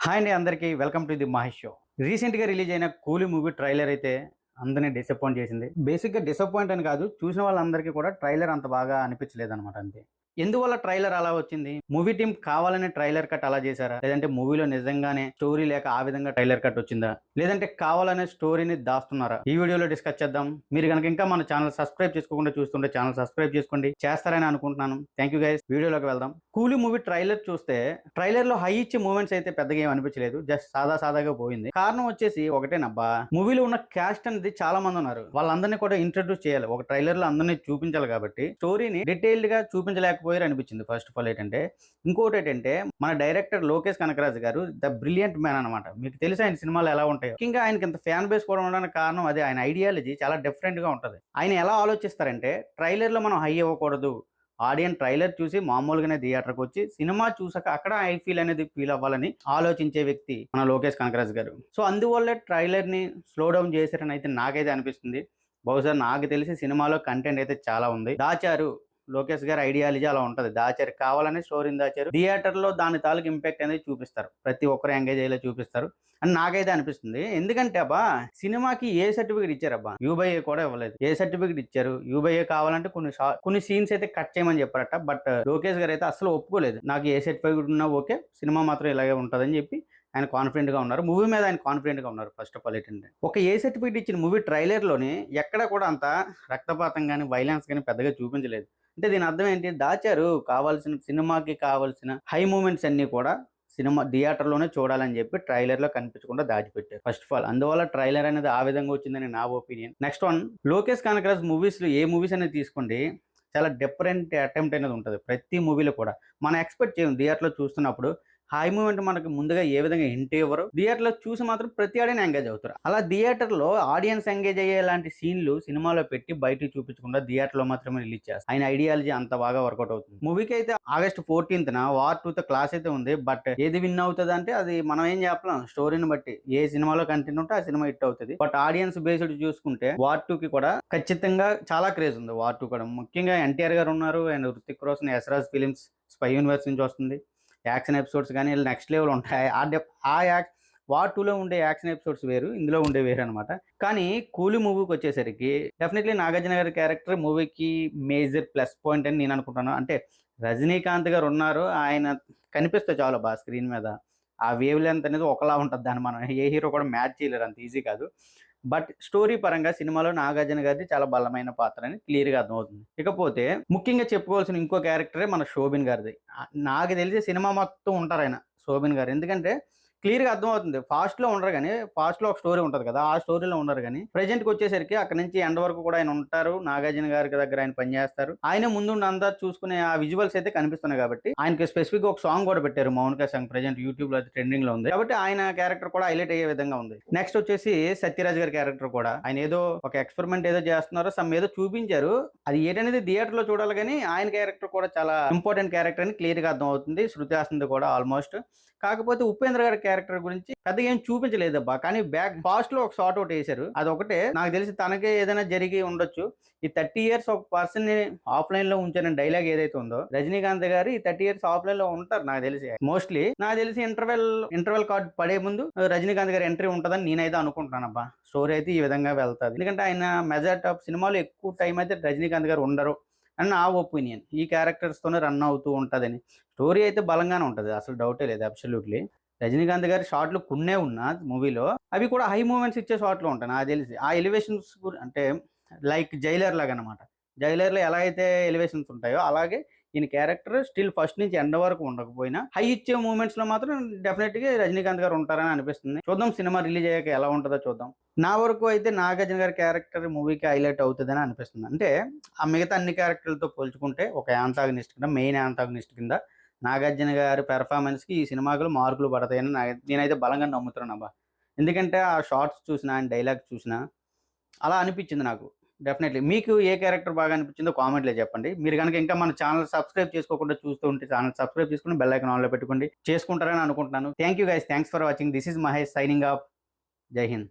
Hi అండి అందరికీ. Welcome to the Mahesh show. రీసెంట్గా రిలీజ్ అయిన కూలీ మూవీ ట్రైలర్ అయితే అందరినీ డిసప్పాయింట్ చేసింది. బేసిక్గా డిసప్పాయింట్ అని కాదు చూసిన వాళ్ళందరికీ కూడా ట్రైలర్ అంత బాగా అనిపించలేదు అనమాట అంతే. ఎందువల్ల ట్రైలర్ అలా వచ్చింది? మూవీ టీం కావాలనే ట్రైలర్ కట్ అలా చేశారా? లేదంటే మూవీలో నిజంగానే స్టోరీ లేక ఆ విధంగా ట్రైలర్ కట్ వచ్చిందా? లేదంటే కావాలనే స్టోరీని దాస్తున్నారా? ఈ వీడియోలో డిస్కస్ చేద్దాం. మీరు కనుక ఇంకా మన ఛానల్ సబ్స్క్రైబ్ చేసుకోకుండా చూస్తుంటే ఛానల్ సబ్స్క్రైబ్ చేసుకోండి. చేస్తారని అనుకుంటున్నాను. థ్యాంక్ యూ గైస్ వీడియోలోకి వెళ్దాం. కూలీ మూవీ ట్రైలర్ చూస్తే ట్రైలర్లో హై ఇచ్చే మూమెంట్స్ అయితే పెద్దగా ఏం అనిపించలేదు. జస్ట్ సాదా సాదాగా పోయింది. కారణం వచ్చేసి ఒకటేనబ్బా మూవీలో ఉన్న క్యాస్ట్ అనేది చాలా మంది ఉన్నారు. వాళ్ళందరినీ కూడా ఇంట్రడ్యూస్ చేయాలి. ఒక ట్రైలర్లో అందరినీ చూపించాలి కాబట్టి స్టోరీని డీటెయిల్డ్గా పోయారు అనిపించింది ఫస్ట్ ఆఫ్ ఆల్ ఏంటంటే ఇంకోటి ఏంటంటే మన డైరెక్టర్ లోకేష్ కనకరాజు గారు ద బ్రిలియంట్ మ్యాన్ అనమాట మీకు తెలిసి ఆయన సినిమాలు ఎలా ఉంటాయి? ముఖ్యంగా ఆయనకి ఇంత ఫ్యాన్ బేస్ కూడా ఉండడానికి కారణం అదే ఆయన ఐడియాలజీ చాలా డిఫరెంట్గా ఉంటది. ఆయన ఎలా ఆలోచిస్తారంటే ట్రైలర్లో మనం హై ఇవ్వకూడదు. ఆడియన్ ట్రైలర్ చూసి మామూలుగానే థియేటర్కి వచ్చి సినిమా చూసాక అక్కడ ఐ ఫీల్ అనేది ఫీల్ అవ్వాలని ఆలోచించే వ్యక్తి మన లోకేష్ కనకరాజ్ గారు. సో అందువల్ల ట్రైలర్ని స్లో డౌన్ చేశారని అయితే నాకైతే అనిపిస్తుంది. బహుశా నాకు తెలిసి సినిమాలో కంటెంట్ అయితే చాలా ఉంది. దాచారు. లోకేష్ గారి ఐడియాలజీ అలా ఉంటుంది. దాచారు. కావాలనే స్టోరీని దాచారు. థియేటర్లో దాని తాలూకు ఇంపాక్ట్ అనేది చూపిస్తారు. ప్రతి ఒక్కరు ఎంగేజ్ అయ్యేలా చూపిస్తారు. అని నాకైతే అనిపిస్తుంది. ఎందుకంటే అబ్బా సినిమాకి ఏ సర్టిఫికేట్ ఇచ్చారబ్బా? యూబైఏ కూడా ఇవ్వలేదు. ఏ సర్టిఫికేట్ ఇచ్చారు? యూబైఏ కావాలంటే కొన్ని కొన్ని సీన్స్ అయితే కట్ చేయమని చెప్పారట. బట్ లోకేష్ గారు అయితే అసలు ఒప్పుకోలేదు. నాకు ఏ సర్టిఫికేట్ ఉన్నా ఓకే సినిమా మాత్రం ఇలాగే ఉంటుందని చెప్పి ఆయన కాన్ఫిడెంట్గా ఉన్నారు. మూవీ మీద ఆయన కాన్ఫిడెంట్గా ఉన్నారు ఫస్ట్ ఆఫ్ ఆల్ ఏంటంటే. ఒక ఏ సర్టిఫికేట్ ఇచ్చిన మూవీ ట్రైలర్లోని ఎక్కడ కూడా అంత రక్తపాతం కానీ వైలెన్స్ కానీ పెద్దగా చూపించలేదు. అంటే దీని అర్థం ఏంటి? దాచారు. కావాల్సిన సినిమాకి కావాల్సిన హై మూమెంట్స్ అన్నీ కూడా సినిమా థియేటర్లోనే చూడాలని చెప్పి ట్రైలర్లో కనిపించకుండా దాచిపెట్టారు ఫస్ట్ ఆఫ్ ఆల్ అందువల్ల ట్రైలర్ అనేది ఆ విధంగా వచ్చిందని నా opinion next one Lokesh Kanagaraj మూవీస్లో ఏ మూవీస్ అనేది తీసుకోండి చాలా డిఫరెంట్ అటెంప్ట్ అనేది ఉంటుంది ప్రతి మూవీలో కూడా. మనం ఎక్స్పెక్ట్ చేయం థియేటర్లో చూస్తున్నప్పుడు హాయ్ మూమెంట్ మనకు ముందుగా ఏ విధంగా హింట్ ఇవ్వరు. థియేటర్లో చూసి మాత్రం ప్రతి ఆడియన్ ఎంగేజ్ అవుతారు. అలా థియేటర్లో ఆడియన్స్ ఎంగేజ్ అయ్యే లాంటి సీన్లు సినిమాలో పెట్టి బయట చూపించకుండా థియేటర్లో మాత్రమే రిలీజ్ చేస్తారు. ఆయన ఐడియాలజీ అంత బాగా వర్కౌట్ అవుతుంది. మూవీకి అయితే ఆగస్ట్ ఫోర్టీన్త్ నా వార్ టూత్ క్లాస్ అయితే ఉంది. బట్ ఏది విన్ అవుతుంది అంటే అది మనం ఏం చెప్పలేం. స్టోరీని బట్టి ఏ సినిమాలో కంటెంట్ ఉంటే ఆ సినిమా హిట్ అవుతుంది. బట్ ఆడియన్స్ బేస్డ్ చూసుకుంటే వార్ టూ కి కూడా ఖచ్చితంగా చాలా క్రేజ్ ఉంది. వార్ టూ కూడా. ముఖ్యంగా ఎన్టీఆర్ గారు ఉన్నారు. And Hrithik Roshan Yash Raj films spy universe నుంచి వస్తుంది. యాక్షన్ ఎపిసోడ్స్ కానీ నెక్స్ట్ లెవెల్ ఉంటాయి. ఆ డెప్ ఆ యాక్ వార్ టూలో ఉండే యాక్షన్ ఎపిసోడ్స్ వేరు ఇందులో ఉండే వేరు అనమాట కానీ కూలీ మూవీకి వచ్చేసరికి డెఫినెట్లీ నాగార్జున గారి క్యారెక్టర్ మూవీకి మేజర్ ప్లస్ పాయింట్ అని నేను అనుకుంటాను అంటే రజనీకాంత్ గారు ఉన్నారు ఆయన కనిపిస్తే చాలు బా స్క్రీన్ మీద. ఆ వేవ్ లెంత్ అనేది ఒకలా ఉంటుంది దాన్ని మనం ఏ హీరో కూడా మ్యాచ్ చేయలేరు అంత ఈజీ కాదు. బట్ స్టోరీ పరంగా సినిమాలో నాగార్జున గారిది చాలా బలమైన పాత్ర అని క్లియర్గా అర్థమవుతుంది. ఇకపోతే ముఖ్యంగా చెప్పుకోవాల్సిన ఇంకో క్యారెక్టరే మన శోభిన్ గారిది. నాకు తెలిసి సినిమా మొత్తం ఉంటారు ఆయన శోభిన్ గారు. ఎందుకంటే క్లియర్గా అర్థమవుతుంది. ఫాస్ట్లో ఉండరు కానీ ఫాస్ట్లో ఒక స్టోరీ ఉంటుంది కదా ఆ స్టోరీలో ఉండరు కానీ ప్రజెంట్కి వచ్చేసరికి అక్కడ నుంచి ఎండ్ వరకు కూడా ఆయన ఉంటారు. నాగార్జున గారి దగ్గర ఆయన పనిచేస్తారు ఆయన ముందు అంతా చూసుకునే ఆ విజువల్స్ అయితే కనిపిస్తున్నాయి కాబట్టి ఆయనకి స్పెసిఫిక్ ఒక సాంగ్ కూడా పెట్టారు మౌనిక సాంగ్ ప్రెజెంట్ యూట్యూబ్లో ట్రెండింగ్లో ఉంది. కాబట్టి ఆయన క్యారెక్టర్ కూడా హైలైట్ అయ్యే విధంగా ఉంది. నెక్స్ట్ వచ్చేసి సత్యరాజ్ గారి క్యారెక్టర్ కూడా. ఆయన ఏదో ఒక ఎక్స్పెరిమెంట్ ఏదో చేస్తున్నారో సమ్ ఏదో చూపించారు. అది ఏంటనేది థియేటర్లో చూడాలి కానీ ఆయన క్యారెక్టర్ కూడా చాలా ఇంపార్టెంట్ క్యారెక్టర్ అని క్లియర్గా అర్థం అవుతుంది శృతి కూడా ఆల్మోస్ట్. కాకపోతే ఉపేంద్ర గారి క్యారెక్టర్ గురించి పెద్దగా ఏం చూపించలేదబ్బా. కానీ బ్యాక్ పాస్ట్లో ఒక షార్ట్ అవుట్ వేశారు. అది ఒకటే నాకు తెలిసి తనకే ఏదైనా జరిగి ఉండొచ్చు. ఈ థర్టీ ఇయర్స్ ఒక పర్సన్ని ఆఫ్లైన్లో ఉంచారని డైలాగ్ ఏదైతే ఉందో రజనీకాంత్ గారు ఈ థర్టీ ఇయర్స్ ఆఫ్లైన్లో ఉంటారు నాకు తెలిసి. మోస్ట్లీ నాకు తెలిసి ఇంటర్వెల్ ఇంటర్వెల్ కార్డ్ పడే ముందు రజనీకాంత్ గారి ఎంట్రీ ఉంటుందని నేనైతే అనుకుంటున్నాను అబ్బా స్టోరీ అయితే ఈ విధంగా వెళ్తాది. ఎందుకంటే ఆయన మెజార్టీ ఆఫ్ సినిమాలో ఎక్కువ టైం అయితే రజనీకాంత్ గారు ఉండరు. అని నా ఒపీనియన్ ఈ క్యారెక్టర్స్తోనే రన్ అవుతూ ఉంటుందని. స్టోరీ అయితే బలంగానే ఉంటుంది. అసలు డౌటే లేదు. అబ్సల్యూట్లీ రజనీకాంత్ గారి షార్ట్లు కొన్నే ఉన్నా మూవీలో అవి కూడా హై మూమెంట్స్ ఇచ్చే షార్ట్లు ఉంటాయి. నాకు తెలిసి ఆ ఎలివేషన్స్ అంటే లైక్ జైలర్ లాగా అనమాట జైలర్లో ఎలా అయితే ఎలివేషన్స్ ఉంటాయో అలాగే ఈయన క్యారెక్టర్ స్టిల్ ఫస్ట్ నుంచి ఎండ వరకు ఉండకపోయినా హై ఇచ్చే మూమెంట్స్లో మాత్రం డెఫినెట్గా రజనీకాంత్ గారు ఉంటారని అనిపిస్తుంది. చూద్దాం సినిమా రిలీజ్ అయ్యాక ఎలా ఉంటుందో చూద్దాం. నా వరకు అయితే నాగార్జున గారి క్యారెక్టర్ మూవీకి హైలైట్ అవుతుందని అనిపిస్తుంది. అంటే ఆ మిగతా అన్ని క్యారెక్టర్లతో పోల్చుకుంటే ఒక యాంతాగనిస్ట్ కింద మెయిన్ యాంతాగనిస్ట్ కింద నాగార్జున గారి పెర్ఫార్మెన్స్కి ఈ సినిమాకులు మార్కులు పడతాయని నా- నేనైతే బలంగా నమ్ముతున్నాను అబ్బా. ఎందుకంటే ఆ షార్ట్స్ చూసినా ఆయన డైలాగ్ చూసినా అలా అనిపించింది నాకు. డెఫినెట్లీ. మీకు ఏ క్యారెక్టర్ బాగా అనిపించిందో కామెంట్లో చెప్పండి. మీరు కనుక ఇంకా మన ఛానల్ సబ్స్క్రైబ్ చేసుకోకుండా చూస్తూ ఉంటే ఛానల్ సబ్స్క్రైబ్ చేసుకుని బెల్ ఐకాన్ ఆన్లో పెట్టుకోండి. చేసుకుంటారని అనుకుంటున్నాను. Thank you guys. Thanks for watching. This is Mahesh signing off. జై హింద్.